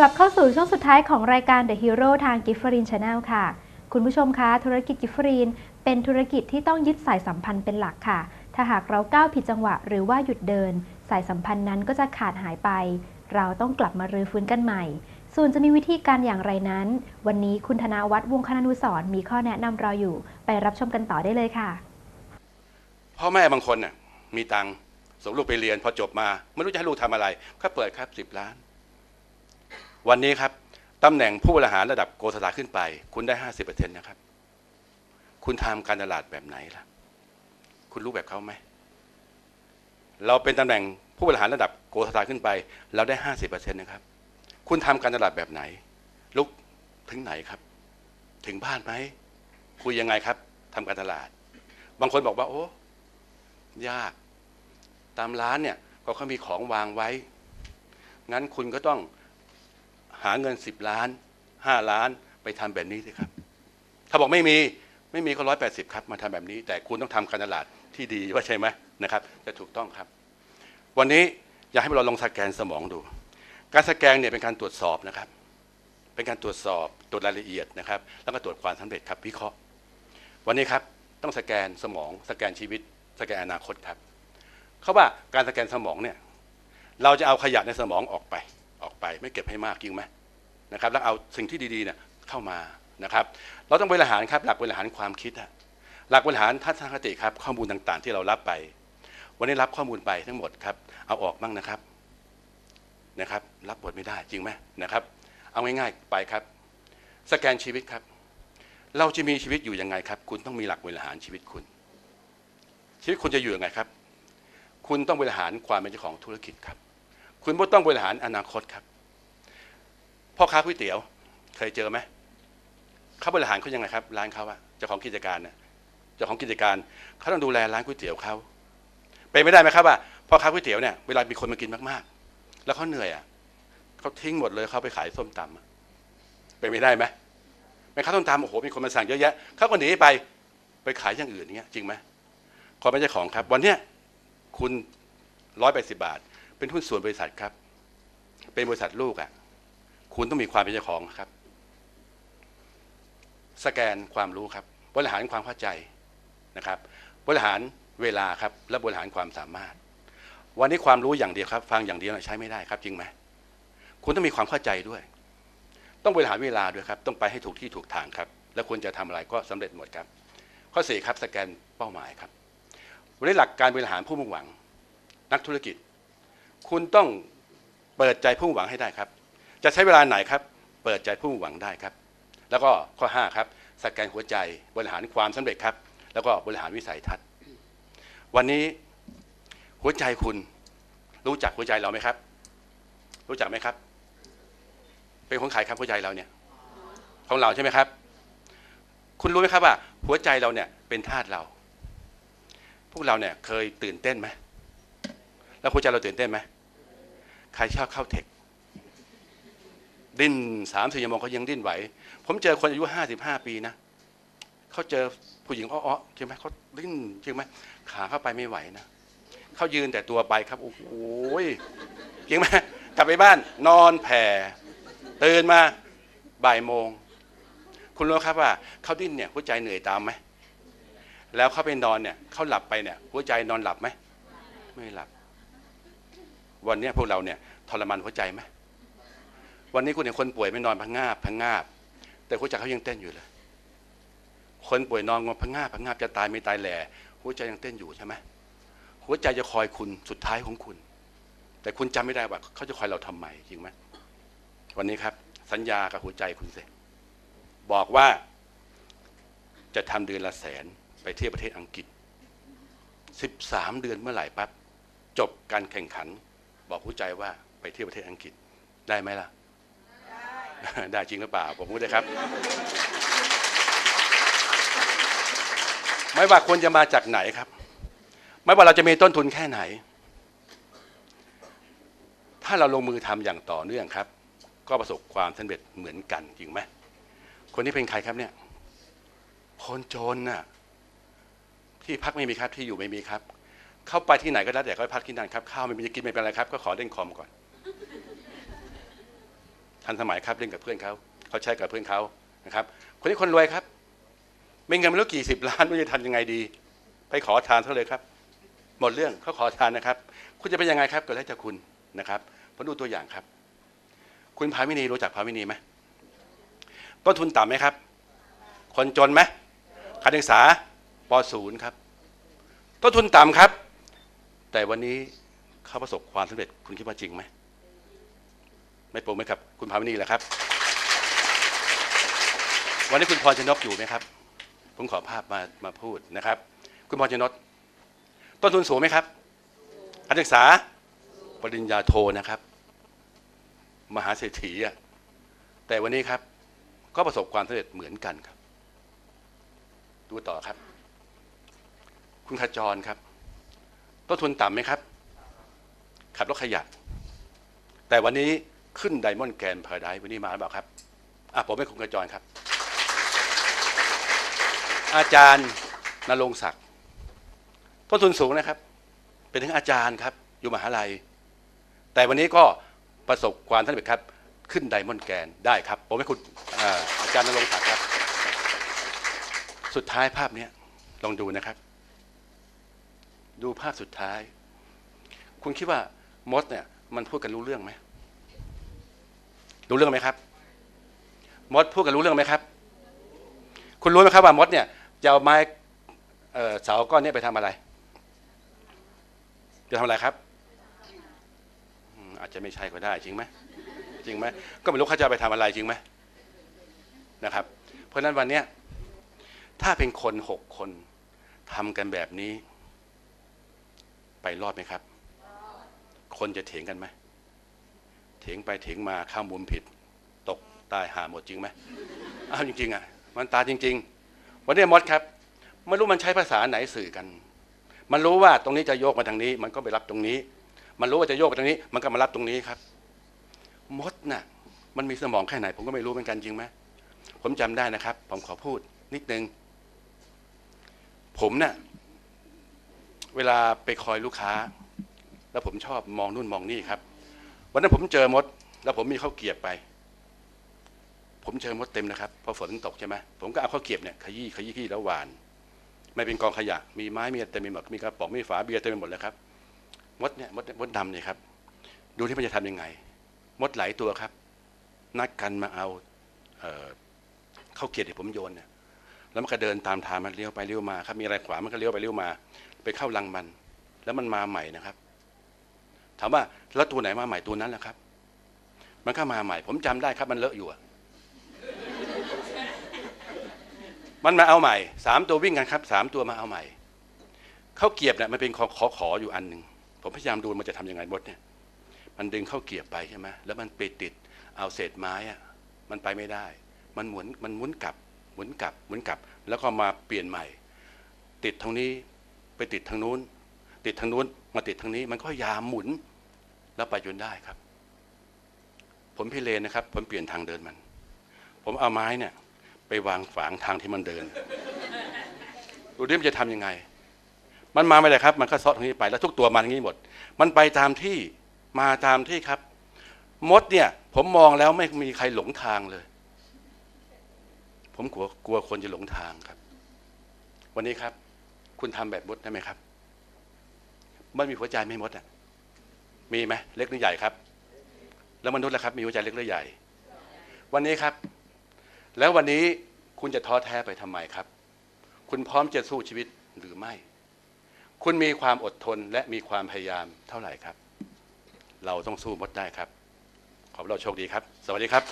กลับเข้าสู่ช่วงสุดท้ายของรายการ The Hero ทาง g i f f e r i n Channel ค่ะ คุณผู้ชมคะธุรกิจ g i f f e r i n เป็นธุรกิจที่ต้องยึดสายสัมพันธ์เป็นหลักค่ะ ถ้าหากเราก้าวผิดจังหวะหรือว่าหยุดเดิน สายสัมพันธ์นั้นก็จะขาดหายไป เราต้องกลับมารื้อฟื้นกันใหม่ ส่วนจะมีวิธีการอย่างไรนั้น วันนี้คุณธนาวัฒน์วงคณานุสรมีข้อแนะนำรออยู่ ไปรับชมกันต่อได้เลยค่ะ พ่อแม่บางคนน่ะมีตังค์ส่งลูกไปเรียนพอจบมาไม่รู้จะให้ลูกทำอะไรก็เปิดครับสิบล้าน วันนี้ครับตำแหน่งผู้บริหารระดับโกศลาขึ้นไป คุณได้ห้าสิบเปอร์เซ็นต์นะครับ คุณทำการตลาดแบบไหนล่ะ คุณรู้แบบเขาไหม เราเป็นตำแหน่งผู้บริหารระดับโกศลาขึ้นไป เราได้ห้าสิบเปอร์เซ็นต์นะครับ คุณทำการตลาดแบบไหน ลุกถึงไหนครับ ถึงบ้านไหมคุยยังไงครับทำการตลาด บางคนบอกว่า โอ้ยาก ตามร้านเนี่ยก็เขามีของวางไว้ งั้นคุณก็ต้อง หาเงินสิบล้านห้าล้านไปทำแบบนี้สิครับ ถ้าบอกไม่มีไม่มีก็ร้อยแปดสิบครับมาทำแบบนี้ แต่คุณต้องทำการตลาดที่ดีว่าใช่ไหมนะครับจะถูกต้องครับ วันนี้อยากให้เราลองสแกนสมองดู การสแกนเนี่ยเป็นการตรวจสอบนะครับ เป็นการตรวจสอบตรวจรายละเอียดนะครับ แล้วก็ตรวจความสำเร็จครับวิเคราะห์ วันนี้ครับต้องสแกนสมอง สแกนชีวิต สแกนอนาคตครับเขาว่าการสแกนสมองเนี่ยเราจะเอาขยะในสมองออกไป ไปไม่เก็บให้มากจริงไหมนะครับแล้วเอาสิ่งที่ดีๆเนี่ยเข้ามานะครับ เราต้องบริหารครับหลักบริหารความคิดอะหลักบริหารทัศนคติครับข้อมูลต่างๆ ที่เรารับไป วันนี้รับข้อมูลไปทั้งหมดครับเอาออกบ้างนะครับนะครับ รับบทไม่ได้จริงไหมนะครับ เอาง่ายๆไปครับ สแกนชีวิตครับ เราจะมีชีวิตอยู่ยังไงครับ คุณต้องมีหลักบริหารชีวิตคุณ ชีวิตคุณจะอยู่ยังไงครับ คุณต้องบริหารความเป็นเจ้าของธุรกิจครับ คุณต้องบริหารอนาคตครับ พ่อค้าก๋วยเตี๋ยว เคยเจอไหมเขาบริหารเขายังไงครับ ร้านเขาอะเจ้าของกิจการน่ะเจ้าของกิจการเขาต้องดูแลร้านก๋วยเตี๋ยวเขาเป็นไม่ได้ไหมครับว่าพ่อค้าก๋วยเตี๋ยวเนี่ยเวลามีคนมากินมากๆ แล้วเขาเหนื่อยอะเขาทิ้งหมดเลยเขาไปขายส้มตำอะเป็นไม่ได้ไหมไม่ค้าส้มตำโอ้โหมีคนมาสั่งเยอะแยะเขาก็หนีไปไปขายอย่างอื่นเงี้ยจริงไหมความเป็นเจ้าของครับ วันเนี้ยคุณร้อยแปดสิบาท เป็นหุ้นส่วนบริษัทครับ เป็นบริษัทลูกอะ่ะ คุณต้องมีความเป็นเจ้าของครับ สแกนความรู้ครับ บริหารความเข้าใจนะครับ บริหารเวลาครับ และบริหารความสามารถ วันนี้ความรู้อย่างเดียวครับ ฟังอย่างเดียวใช้ไม่ได้ครับจริงไหมคุณต้องมีความเข้าใจด้วย ต้องบริหารเวลาด้วยครับ ต้องไปให้ถูกที่ถูกทางครับ แล้วคุณจะทำอะไรก็สำเร็จหมดครับ ข้อสี่ครับสแกนเป้าหมายครับวันนี้หลักการบริหารผู้มุ่งหวัง นักธุรกิจ คุณต้องเปิดใจผู้มุ่งหวังให้ได้ครับ จะใช้เวลาไหนครับ เปิดใจผู้หวังได้ครับ แล้วก็ข้อ 5 ครับสแกนหัวใจบริหารความสำเร็จครับ แล้วก็บริหารวิสัยทัศน์ วันนี้หัวใจคุณรู้จักหัวใจเราไหมครับ รู้จักไหมครับ เป็นของใครครับหัวใจเราเนี่ยของเราใช่ไหมครับ คุณรู้ไหมครับว่า หัวใจเราเนี่ยเป็นธาตุเรา พวกเราเนี่ยเคยตื่นเต้นไหมแล้วหัวใจเราตื่นเต้นไหมใครชอบเข้าเทค ดิ้นสามสี่ชั่วโมงเขายังดิ้นไหว ผมเจอคนอายุห้าสิบห้าปีนะเขาเจอผู้หญิงอ้อๆใช่ไหมเขาดิ้นใช่ไหมขาเข้าไปไม่ไหวนะเขายืนแต่ตัวไปครับโอ้โหจริงไหมกลับไปบ้านนอนแผ่ตื่นมาบ่ายโมง คุณรู้ครับว่าเขาดิ้นเนี่ยหัวใจเหนื่อยตามไหมแล้วเขาไปนอนเนี่ยเขาหลับไปเนี่ยหัวใจนอนหลับไหมไม่หลับ วันนี้พวกเราเนี่ยทรมานหัวใจไหม วันนี้คุณเห็นคนป่วยไม่นอนพังงาบพังงาบ แต่หัวใจเขายังเต้นอยู่เลย คนป่วยนอนงอพังงาบพังงาบจะตายไม่ตายแหล่หัวใจยังเต้นอยู่ใช่ไหมหัวใจจะคอยคุณสุดท้ายของคุณ แต่คุณจำไม่ได้ว่าเขาจะคอยเราทำไมจริงไหมวันนี้ครับ สัญญากับหัวใจคุณเสบอกว่า จะทำเดือนละแสนไปเที่ยวประเทศอังกฤษ13 เดือนเมื่อไหร่ปั๊บจบการแข่งขัน บอกหัวใจว่าไปเที่ยวประเทศอังกฤษได้ไหมล่ะ ได้จริงหรือเปล่า ผมพูดเลยครับ ไม่ว่าควรจะมาจากไหนครับ ไม่ว่าเราจะมีต้นทุนแค่ไหน ถ้าเราลงมือทำอย่างต่อเนื่องครับ ก็ประสบความสำเร็จเหมือนกันจริงไหมคนนี้เป็นใครครับเนี่ย คนจนน่ะที่พักไม่มีครับที่อยู่ไม่มีครับ เข้าไปที่ไหนก็ได้แต่ก็พักที่นั่นครับข้าวไม่มีจะกินไม่เป็นไรครับ ก็ขอเล่นคอมก่อน ทันสมัยครับเล่นกับเพื่อนเขาเขาใช้กับเพื่อนเขานะครับ คนนี้คนรวยครับมีเงินไม่รู้กี่สิบล้านไม่รู้จะทำยังไงดี ไปขอทานเขาเลยครับ หมดเรื่องเขาขอทานนะครับ คุณจะเป็นยังไงครับก็แล้วแต่คุณนะครับผมดูตัวอย่างครับ คุณพาวินีรู้จักพาวินีไหมต้นทุนต่ำไหมครับ คนจนไหมการศึกษาปศูนย์ครับต้นทุนต่ำครับ แต่วันนี้เขาประสบความสำเร็จคุณคิดว่าจริงไหม ไม่โปร่งไหมครับ คุณพาวินีแหละครับ วันนี้คุณพรชนกอยู่ไหมครับ ผมขอภาพมามาพูดนะครับ คุณพรชนกต้นทุนสูงไหมครับการศึกษาปริญญาโทนะครับ มหาเศรษฐีอะแต่วันนี้ครับ ก็ประสบความสำเร็จเหมือนกันครับ ดูต่อครับ คุณขจรครับต้นทุนต่ำไหมครับ ขับรถขยะ แต่วันนี้ ขึ้นไดมอนด์แกรนด์พาราไดวันนี้มาหรือเปล่าครับอะผมเป็นคุณขจรครับ อาจารย์นรงศักดิ์ต้นทุนสูงนะครับ เป็นถึงอาจารย์ครับ อยู่มหาลัย แต่วันนี้ก็ประสบความสำเร็จครับ ขึ้นไดมอนด์แกรนด์ได้ครับ ผมให้คุณอาอาจารย์นรงศักดิ์ครับ สุดท้ายภาพนี้ลองดูนะครับ ดูภาพสุดท้าย คุณคิดว่ามดเนี่ยมันพูดกันรู้เรื่องไหม รู้เรื่องไหมครับ มดพูดกันรู้เรื่องไหมครับ คุณรู้ไหมครับว่ามดเนี่ยจะเอาไม้เสาก้อนนี้ไปทำอะไร จะทำอะไรครับ อาจจะไม่ใช่ก็ได้จริงไหมจริงไหมก็ไม่รู้เขาจะไปทำอะไรจริงไหมนะครับ เพราะฉะนั้นวันเนี้ยถ้าเป็นคนหกคนทำกันแบบนี้ ไปรอดไหมครับ คนจะเถียงกันไหม เถียงไปเถียงมาข้ามมุมผิด ตกตายหาหมดจริงไหมอ้าวจริงๆอะมันตายจริง ๆ วันนี้มดครับไม่รู้มันใช้ภาษาไหนสื่อกัน มันรู้ว่าตรงนี้จะโยกมาทางนี้ มันก็ไปรับตรงนี้ มันรู้ว่าจะโยกไปทางนี้ มันก็มารับตรงนี้ครับ มดน่ะ มันมีสมองแค่ไหน ผมก็ไม่รู้เหมือนกันจริงไหมผมจำได้นะครับ ผมขอพูดนิดนึง ผมน่ะเวลาไปคอยลูกค้า แล้วผมชอบมองนู่นมองนี่ครับ วันนั้นผมเจอมด แล้วผมมีข้าวเกียบไป ผมเจอมดเต็มนะครับพอฝนตกใช่ไหมผมก็เอาข้าวเกียบเนี่ยขยี้ขยี้ขี้แล้วหวาน ไม่เป็นกองขยะ มีไม้มีเต็มไปหมดมีกระป๋องมีฝาเบียร์เต็มไปหมดเลยครับมดเนี่ยมดมดดำเนี่ยครับ ดูที่มันจะทำยังไง มดหลายตัวครับ นัดกันมาเอาเข้าวเกียบที่ผมโยนเนี่ยแล้วมันก็เดินตามทางมันเลี้ยวไปเลี้ยวมาครับมีอะไรขวางมันก็เลี้ยวไปเลี้ยวมา ไปเข้ารังมัน แล้วมันมาใหม่นะครับ ถามว่าแล้วตัวไหนมาใหม่ตัวนั้นแหละครับ มันก็มาใหม่ ผมจำได้ครับ มันเลอะอยู่อะมันมาเอาใหม่สามตัววิ่งกันครับสามตัวมาเอาใหม่ข้าวเกียบเนี่ยมันเป็นขอขอขออยู่อันหนึ่งผมพยายามดูมันจะทำยังไงมดเนี่ยมันดึงข้าวเกียบไปใช่ไหมแล้วมันไปติดเอาเศษไม้อะมันไปไม่ได้ มันหมุนมันหมุนกลับหมุนกลับหมุนกลับ แล้วก็มาเปลี่ยนใหม่ ติดทางนี้ไปติดทางนู้น ติดทางนู้นมาติดทางนี้ มันก็ยามหมุน แล้วไปจนได้ครับ ผมพิเรนนะครับ ผมเปลี่ยนทางเดินมัน ผมเอาไม้เนี่ย ไปวางฝางทางที่มันเดินดูดิมันจะทำยังไง มันมาไม่ได้ครับ มันก็ซอดทางนี้ไปแล้วทุกตัวมาทางนี้หมด มันไปตามที่มาตามที่ครับ มดเนี่ย ผมมองแล้วไม่มีใครหลงทางเลย ผมกลัวกลัวคนจะหลงทางครับ วันนี้ครับ คุณทำแบบมดได้ไหมครับ มันมีหัวใจไม่มดอะมีไหมเล็กหรือใหญ่ครับ แล้วมนุษย์ล่ะครับ มีหัวใจเล็กหรือใหญ่ วันนี้ครับ แล้ววันนี้คุณจะท้อแท้ไปทำไมครับ คุณพร้อมจะสู้ชีวิตหรือไม่ คุณมีความอดทนและมีความพยายามเท่าไหร่ครับ เราต้องสู้มดได้ครับ ขอให้เราโชคดีครับ สวัสดีครับ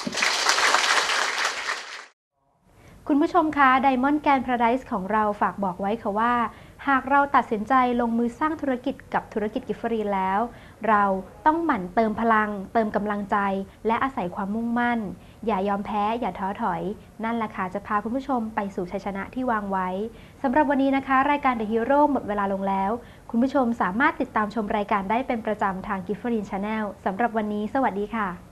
คุณผู้ชมคะ Diamond Grand Paradise ของเราฝากบอกไว้ค่ะว่า หากเราตัดสินใจลงมือสร้างธุรกิจกับธุรกิจกิฟฟรีแล้ว เราต้องหมั่นเติมพลัง เติมกำลังใจ และอาศัยความมุ่งมั่น อย่ายอมแพ้ อย่าท้อถอย นั่นแหละค่ะจะพาคุณผู้ชมไปสู่ชัยชนะที่วางไว้สำหรับวันนี้นะคะ รายการ The Hero หมดเวลาลงแล้ว คุณผู้ชมสามารถติดตามชมรายการได้เป็นประจำทาง g i f f e r i n Channel สำหรับวันนี้ สวัสดีค่ะ